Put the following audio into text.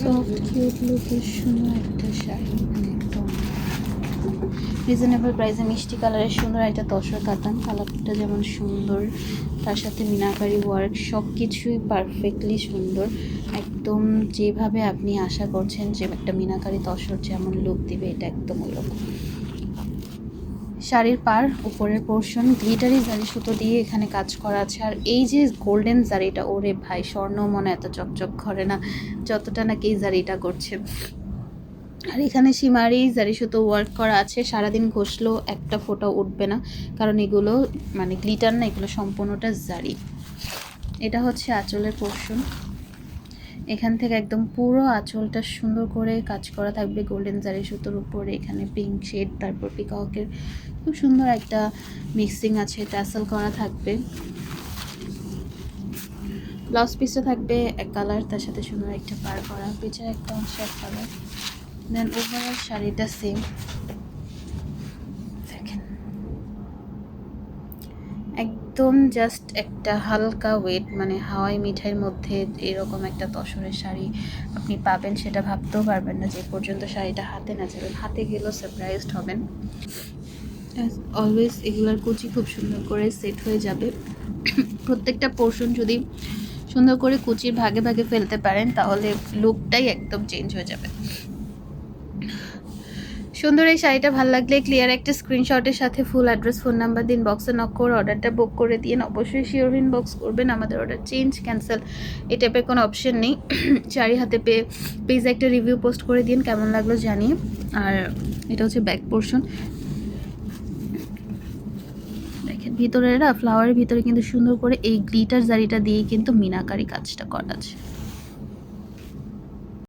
Soft cute লুকের সুন্দর একটা শাড়ি মানে একদম রিজনেবল প্রাইসে মিষ্টি কালারের সুন্দর একটা তসর কাতান কালারটা যেমন সুন্দর। তার সাথে মিনাকারি ওয়ার্ক সব কিছুই পারফেক্টলি সুন্দর। একদম যেভাবে আপনি আশা করছেন যে একটা মিনাকারি তসর যেমন লুক দিবে, এটা একদম ওইরকম শাড়ির পার উপরের পোর্শন গ্লিটারি জারি সুতো দিয়ে এখানে কাজ করা আছে। আর এই যে গোল্ডেন জারিটা, ওরে ভাই, স্বর্ণ মনে এত চকচক করে না, যতটা নাকি এই জারিটা করছে। আর এখানে সীমারি জারি সুতো ওয়ার্ক করা আছে, সারাদিন ঘষলেও একটা ফোঁটা উঠবে না, কারণ এগুলো মানে গ্লিটার না, এগুলো সম্পূর্ণটা জারি। এটা হচ্ছে আঁচলের পোর্শন এখান থেকে একদম পুরো আঁচলটা সুন্দর করে কাজ করা থাকবে। গোল্ডেন জারি সুতোর উপরে, এখানে পিঙ্ক শেড তারপর পিককের খুব সুন্দর একটা মিক্সিং আছে ট্যাসেল করা থাকবে। ব্লাউজ পিসটা থাকবে এক কালার তার সাথে সুন্দর একটা পার করা পিছের একটা অংশ এক কালার দেন ওভারঅল শাড়িটা সেম দেখেন একদম জাস্ট একটা হালকা ওয়েট মানে হাওয়াই মিঠাইয়ের মধ্যে এরকম একটা তসরের শাড়ি আপনি পাবেন সেটা ভাবতেও পারবেন না যে পর্যন্ত শাড়িটা হাতে না যাবেন। হাতে গেলেও সারপ্রাইজড হবেন। অলওয়েজ এগুলার কুচি খুব সুন্দর করে সেট হয়ে যাবে। প্রত্যেকটা পোর্শন যদি সুন্দর করে কুচির ভাগে ভাগে ফেলতে পারেন, তাহলে লুকটাই একদম চেঞ্জ হয়ে যাবে। সুন্দর এই শাড়িটা ভালো লাগলে ক্লিয়ার একটা স্ক্রিনশটের সাথে ফুল অ্যাড্রেস ফোন নাম্বার দিন বক্সে নক করে অর্ডারটা বুক করে দিন অবশ্যই শিওর ইনবক্স করবেন, আমাদের অর্ডার চেঞ্জ ক্যান্সেল এই টাইপের কোনো অপশন নেই। শাড়ি হাতে পেয়ে প্লিজ একটা রিভিউ পোস্ট করে দিন, কেমন লাগল জানিয়ে। আর এটা হচ্ছে ব্যাক পোর্শন দেখেন ভিতরে না ফ্লাওয়ারের ভিতরে কিন্তু সুন্দর করে এই গ্লিটার জারিটা দিয়ে কিন্তু মিনাকারি কাজটা করা আছে